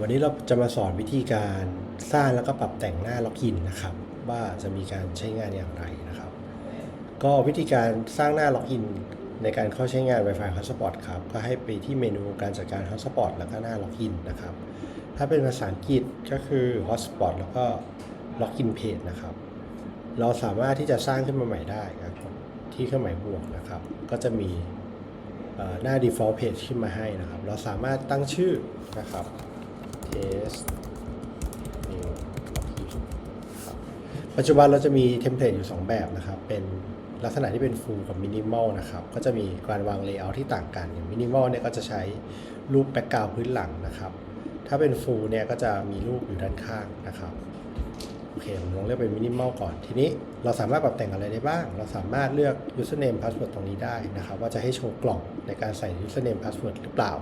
วันนี้เราจะมาสอนวิธีการสร้างแล้วก็ปรับแต่งหน้าล็อกอินนะครับ ว่าจะมีการใช้งานอย่างไรนะครับ ก็วิธีการสร้างหน้าล็อกอินในการเข้าใช้งาน Wi-Fi Hotspot ครับ ก็ให้ไปที่เมนูการจัดการ Hotspot แล้วก็หน้าล็อกอินนะครับ ถ้าเป็นภาษาอังกฤษก็คือ Hotspot แล้วก็ Login Page นะครับ เราสามารถที่จะสร้างขึ้นมาใหม่ได้ครับที่เครื่องหมายบวกนะครับ ก็จะมีหน้า default page ขึ้นมาให้นะครับ เราสามารถตั้งชื่อนะครับ test new login ปัจจุบันเราจะมีเทมเพลตอยู่ 2 แบบนะครับ เป็นลักษณะที่เป็น full กับ minimal นะครับ ก็จะมีการวาง layout ที่ต่างกันอย่าง minimal เนี่ยก็จะใช้รูปแบ็กกราวพื้นหลังนะครับ ถ้าเป็น full เนี่ยก็จะมีรูปอยู่ด้านข้างนะครับโอเคผมลองเลือกเป็นมินิมอลก่อน ทีนี้เราสามารถปรับแต่งอะไรได้บ้าง เราสามารถเลือก username password ตรงนี้ได้นะครับ ว่าจะให้โชว์กล่องในการใส่ username password หรือเปล่า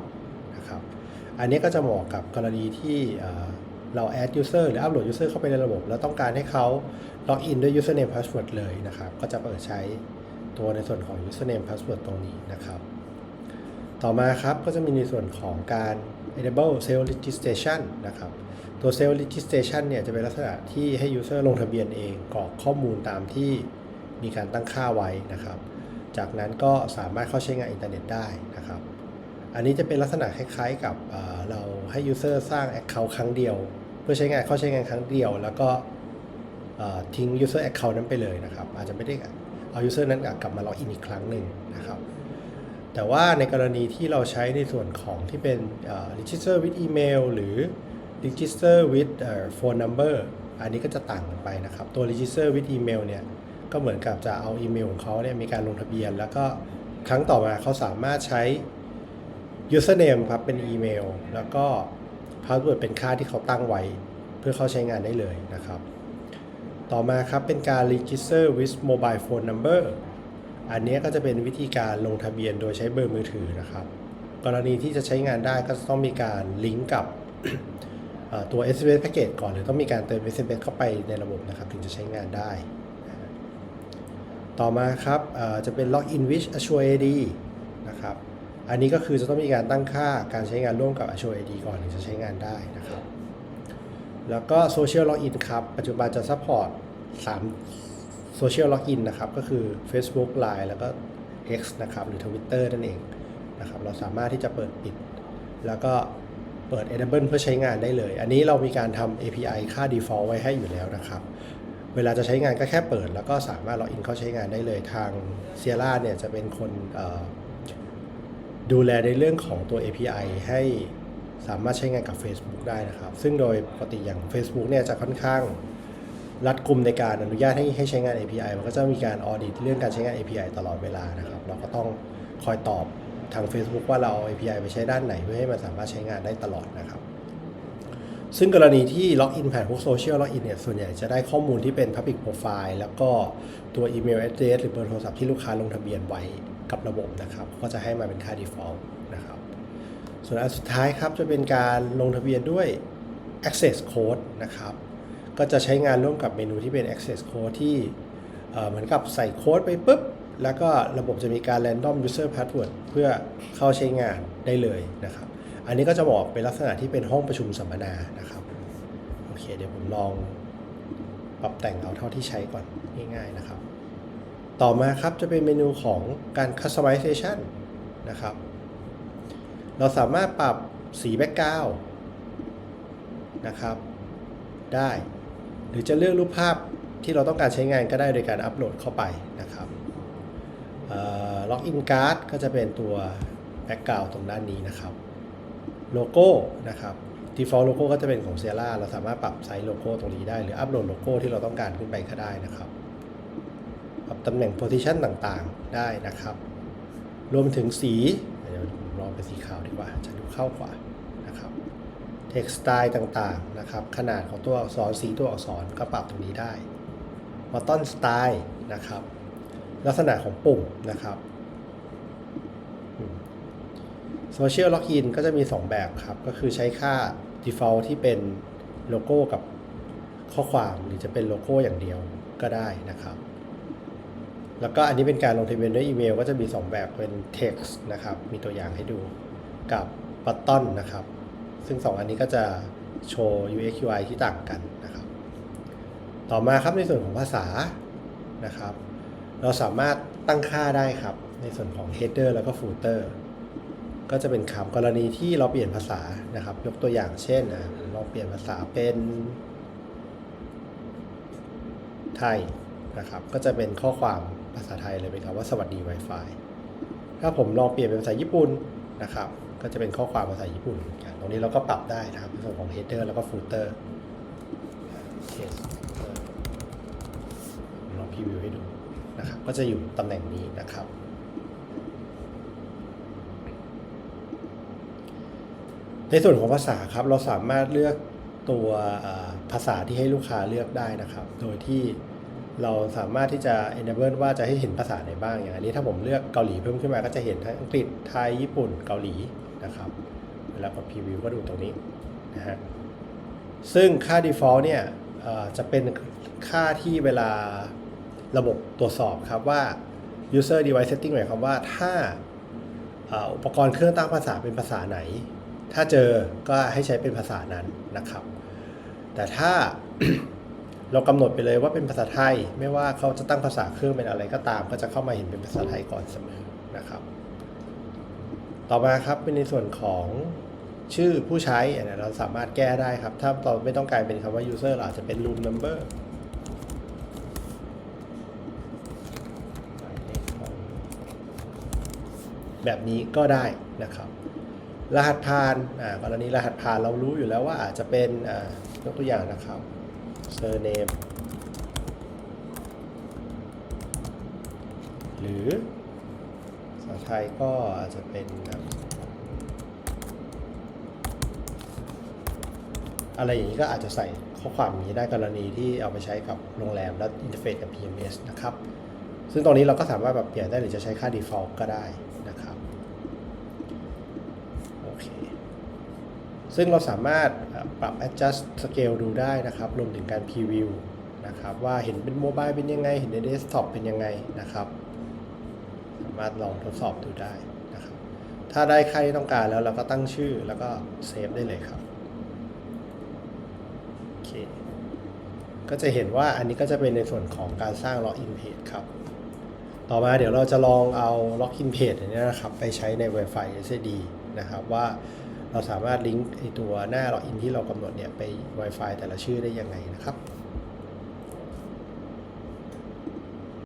อันนี้ก็จะเหมาะกับกรณีที่เอ่อเรา add user หรือ upload user เข้าไปในระบบ แล้วต้องการให้เขา log in ด้วย username password เลยนะครับ ก็จะเปิดใช้ตัวในส่วนของ username password ตรงนี้นะครับ ต่อมาครับก็จะมีในส่วนของการ enable self registration นะครับ ตัว self registration เนี่ยจะเป็นลักษณะที่ให้ user ลงทะเบียนเองกรอกข้อมูลตามที่มีการตั้งค่าไว้นะครับ จากนั้นก็สามารถเข้าใช้งานอินเทอร์เน็ตได้นะครับ อันนี้จะเป็นลักษณะคล้ายๆ กับเราให้ user สร้าง account ครั้งเดียว เพื่อใช้งานเข้าใช้งานครั้งเดียว แล้วก็ทิ้ง user account นั้นไปเลยนะครับ อาจจะไม่ได้เอา user นั้นกลับมา log in อีกครั้งหนึ่งนะครับ แต่ว่าในกรณีที่เราใช้ในส่วนของที่เป็น register with email หรือ register with phone number อันนี้ก็จะต่างกันไปนะครับ ตัว register with email เนี่ยก็เหมือนกับจะเอาอีเมลของเขาเนี่ยมีการลงทะเบียน แล้วก็ครั้งต่อมาเขาสามารถใช้ username ครับเป็นอีเมล แล้วก็ password เป็นค่าที่เขาตั้งไว้ เพื่อเข้าใช้งานได้เลยนะครับ ต่อมาครับเป็นการ register with mobile phone number อันนี้ก็จะเป็นวิธีการลงทะเบียนโดยใช้เบอร์มือถือนะครับ กรณีที่จะใช้งานได้ก็จะต้องมีการลิงก์กับตัว SMS package ก่อน หรือต้องมีการเติม SMS เข้าไปในระบบนะครับ ถึงจะใช้งานได้ ต่อมาครับจะเป็น login with Azure AD นะครับ อันนี้ก็คือจะต้องมีการตั้งค่าการใช้งานร่วมกับ Azure AD ก่อนถึงจะใช้งานได้นะครับ แล้วก็ Social Login ครับ ปัจจุบันจะ support 3 Social Login นะครับ ก็คือ Facebook Line แล้วก็ X นะครับ หรือ Twitter นั่นเองนะครับ เราสามารถที่จะเปิดปิด แล้วก็เปิด Enable เพื่อใช้งานได้เลย อันนี้เรามีการทำ API ค่า default ไว้ให้อยู่แล้วนะครับ เวลาจะใช้งานก็แค่เปิด แล้วก็สามารถ login เข้าใช้งานได้เลยทาง Sierra เนี่ยจะเป็นคนเอ่อ ดูแลในเรื่องของตัว API ให้สามารถใช้งานกับ Facebook ได้นะครับ ซึ่งโดยปกติอย่าง Facebook เนี่ยจะค่อนข้างรัดกุมในการอนุญาตให้ให้ใช้งาน API มันก็จะมีการออดิตเรื่องการใช้งาน API ตลอดเวลานะครับ เราก็ต้องคอยตอบทาง Facebook ว่าเราเอา API ไปใช้ด้านไหนเพื่อให้มันสามารถใช้งานได้ตลอดนะครับ ซึ่งกรณีที่ล็อกอินผ่านพวกโซเชียลล็อกอินเนี่ยส่วนใหญ่จะได้ข้อมูลที่เป็น Public Profile แล้วก็ตัวอีเมล address หรือเบอร์โทรศัพท์ที่ลูกค้าลงทะเบียนไว้ กับระบบนะครับ ก็จะให้มาเป็นค่า default นะครับ ส่วนอันสุดท้ายครับจะเป็นการลงทะเบียนด้วย access code นะครับ ก็จะใช้งานร่วมกับเมนูที่เป็น access code ที่เหมือนกับใส่โค้ดไปปุ๊บ แล้วก็ระบบจะมีการ random user password เพื่อเข้าใช้งานได้เลยนะครับ อันนี้ก็จะบอกเป็นลักษณะที่เป็นห้องประชุมสัมมนานะครับโอเคเดี๋ยวผมลองปรับแต่งเอาเท่าที่ใช้ก่อนง่ายๆนะครับ ต่อมาครับจะเป็นเมนูของการ customization นะครับ เราสามารถปรับสีแบ็กกราวนะครับ ได้ หรือจะเลือกรูปภาพที่เราต้องการใช้งานก็ได้โดยการอัปโหลดเข้าไปนะครับล็อกอินการ์ดก็จะเป็นตัวแบ็กกราวตรงด้านนี้นะครับโลโก้นะครับ default โลโก้ก็จะเป็นของ Sierra เราสามารถปรับไซส์โลโก้ตรงนี้ได้ หรืออัปโหลดโลโก้ที่เราต้องการขึ้นไปก็ได้นะครับ ตำแหน่ง position ต่างๆได้นะครับ รวมถึงสี เดี๋ยวลองเป็นสีขาวดีกว่า จะดูเข้ากว่านะครับ text style ต่างๆนะครับ ขนาดของตัวอักษรสีตัวอักษรก็ปรับตรงนี้ได้ button style นะครับ ลักษณะของปุ่มนะครับ Social Login ก็จะมี 2 แบบครับ ก็คือใช้ค่า default ที่เป็นโลโก้กับข้อความหรือจะเป็นโลโก้อย่างเดียวก็ได้นะครับ แล้วก็อันนี้เป็นการลงทะเบียนด้วยอีเมล ก็จะมี 2 แบบเป็น text นะครับ มีตัวอย่างให้ดูกับ button นะครับ ซึ่ง 2 อันนี้ก็จะโชว์ UX UI ที่ต่างกันนะครับ ต่อมาครับในส่วนของภาษานะครับ เราสามารถตั้งค่าได้ครับ ในส่วนของ header แล้วก็ footer ก็จะเป็นคำกรณีที่เราเปลี่ยนภาษานะครับ ยกตัวอย่างเช่นอะลองเปลี่ยนภาษาเป็นไทยนะครับ ก็จะเป็นข้อความ ภาษาไทยเลยเป็นคำว่าสวัสดี Wi-Fi ถ้าผมลองเปลี่ยนเป็นภาษาญี่ปุ่นนะครับ ก็จะเป็นข้อความภาษาญี่ปุ่นกันตรงนี้เราก็ปรับได้นะครับในส่วนของ header แล้วก็ footer ลองพรีวิวให้ดูนะครับ ก็จะอยู่ตำแหน่งนี้นะครับในส่วนของภาษาครับเราสามารถเลือกตัวภาษาที่ให้ลูกค้าเลือกได้นะครับ โดยที่ เราสามารถที่จะ enable ว่าจะให้เห็นภาษาไหนบ้างอย่างอันนี้ถ้าผมเลือกเกาหลีเพิ่มขึ้นมาก็จะเห็นทั้งอังกฤษไทยญี่ปุ่นเกาหลีนะครับเวลากดพรีวิวก็ดูตรงนี้นะฮะซึ่งค่า default เนี่ยจะเป็นค่าที่เวลาระบบตรวจสอบครับว่า user device setting หมายความว่าถ้าอุปกรณ์เครื่องตั้งภาษาเป็นภาษาไหน ถ้าเจอก็ให้ใช้เป็นภาษานั้นนะครับ แต่ถ้า เรากำหนดไปเลยว่าเป็นภาษาไทย ไม่ว่าเขาจะตั้งภาษาเครื่องเป็นอะไรก็ตาม ก็จะเข้ามาเห็นเป็นภาษาไทยก่อนเสมอนะครับ ต่อมาครับเป็นในส่วนของชื่อผู้ใช้เราสามารถแก้ได้ครับ ถ้าเราไม่ต้องการเป็นคำว่า user เราอาจจะเป็น room number แบบนี้ก็ได้นะครับ รหัสผ่านอ่ากรณีรหัสผ่านเรารู้อยู่แล้วว่าอาจจะเป็นอ่ายกตัวอย่างนะครับ surname หรือภาษาไทยก็อาจจะเป็นอ่าอะไรอย่างนี้ก็อาจจะใส่ข้อความอย่างนี้ได้กรณีที่เอาไปใช้กับโรงแรมแล้วอินเทอร์เฟซกับ PMS นะครับ ซึ่งตรงนี้เราก็สามารถแบบเปลี่ยนได้หรือจะใช้ค่า default ก็ได้นะครับ โอเค ซึ่งเราสามารถปรับ adjust scale ดูได้นะครับ รวมถึงการ preview นะครับว่าเห็นเป็นโมบายเป็นยังไง เห็นใน desktop เป็นยังไงนะครับ สามารถลองทดสอบดูได้นะครับ ถ้าได้ใครต้องการแล้วเราก็ตั้งชื่อแล้วก็เซฟได้เลยครับโอเคก็จะเห็นว่าอันนี้ก็จะเป็นในส่วนของการสร้าง login page ครับ ต่อมาเดี๋ยวเราจะลองเอา login page อันนี้นะครับ ไปใช้ใน Wi-Fi SSD นะครับว่า เราสามารถลิงก์ไอตัวหน้าล็อกอินที่เรากำหนดเนี่ยไป Wi-Fi แต่ละชื่อได้ยังไงนะครับ